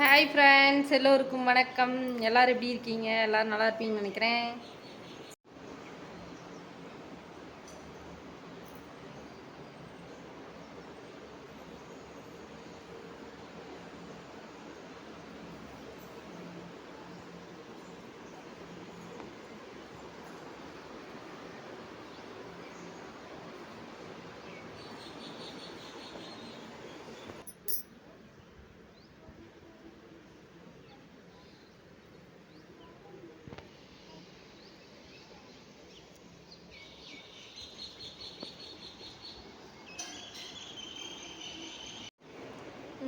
Hi friends எல்லோருக்கும் வணக்கம். எல்லாரும் எப்படி இருக்கீங்க? எல்லோரும் நல்லா இருப்பீங்கன்னு நினைக்கிறேன்.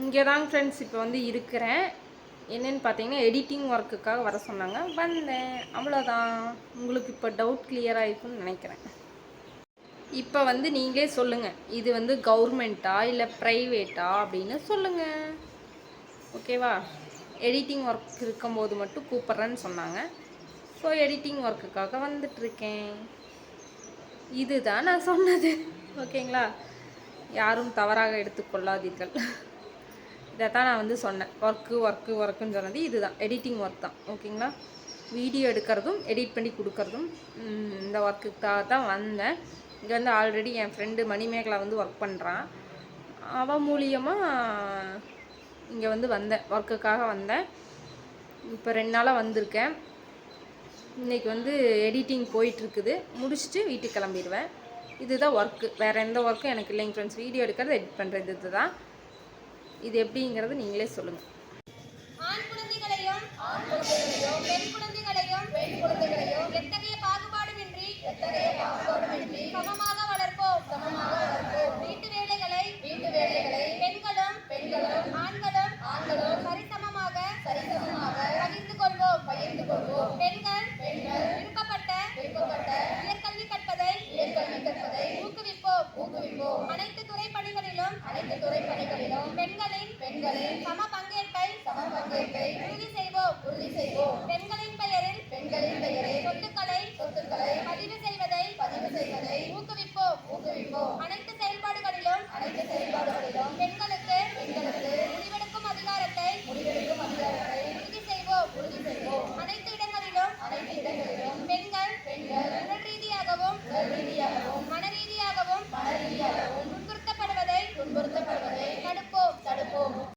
இங்கே தான் ஃப்ரெண்ட்ஸ் இப்போ வந்து இருக்கிறேன். என்னென்னு பார்த்தீங்கன்னா எடிட்டிங் ஒர்க்குக்காக வர சொன்னாங்க. வந்தேன். அவ்வளோதான் உங்களுக்கு இப்போ டவுட் கிளியர் ஆகிருக்குன்னு நினைக்கிறேன். இப்போ வந்து நீங்களே சொல்லுங்கள் இது வந்து கவர்மெண்ட்டா இல்லை ப்ரைவேட்டா அப்படின்னு சொல்லுங்கள் ஓகேவா எடிட்டிங் ஒர்க் இருக்கும்போது மட்டும் கூப்பிட்றேன்னு சொன்னாங்க. ஸோ எடிட்டிங் ஒர்க்குக்காக வந்துட்டுருக்கேன். இதுதான் நான் சொன்னது. ஓகேங்களா யாரும் தவறாக எடுத்துக்கொள்ளாதீர்கள். இதைத்தான் நான் வந்து சொன்னேன். ஒர்க்கு ஒர்க்கு ஒர்க்குன்னு சொன்னது இதுதான். எடிட்டிங் ஒர்க் தான். ஓகேங்களா வீடியோ எடுக்கிறதும் எடிட் பண்ணி கொடுக்கறதும் இந்த ஒர்க்குக்காக தான் வந்தேன். இங்கே வந்து ஆல்ரெடி என் ஃப்ரெண்டு மணிமேகலா வந்து ஒர்க் பண்ணுறான் அவன் மூலியமாக இங்கே வந்து வந்தேன். ஒர்க்குக்காக வந்தேன். இப்போ ரெண்டு நாளாக வந்திருக்கேன். இன்னைக்கு வந்து எடிட்டிங் போயிட்டுருக்குது. முடிச்சுட்டு வீட்டுக்கு கிளம்பிடுவேன். இதுதான் ஒர்க்கு வேறு எந்த ஒர்க்கும் எனக்கு இல்லைங்க ஃப்ரெண்ட்ஸ் வீடியோ எடுக்கிறது எடிட் பண்ணுறது இதுதான். இது எப்படிங்கிறது நீங்களே சொல்லுங்கள் ஆண் குழந்தைகளையும் பணிகளிலும்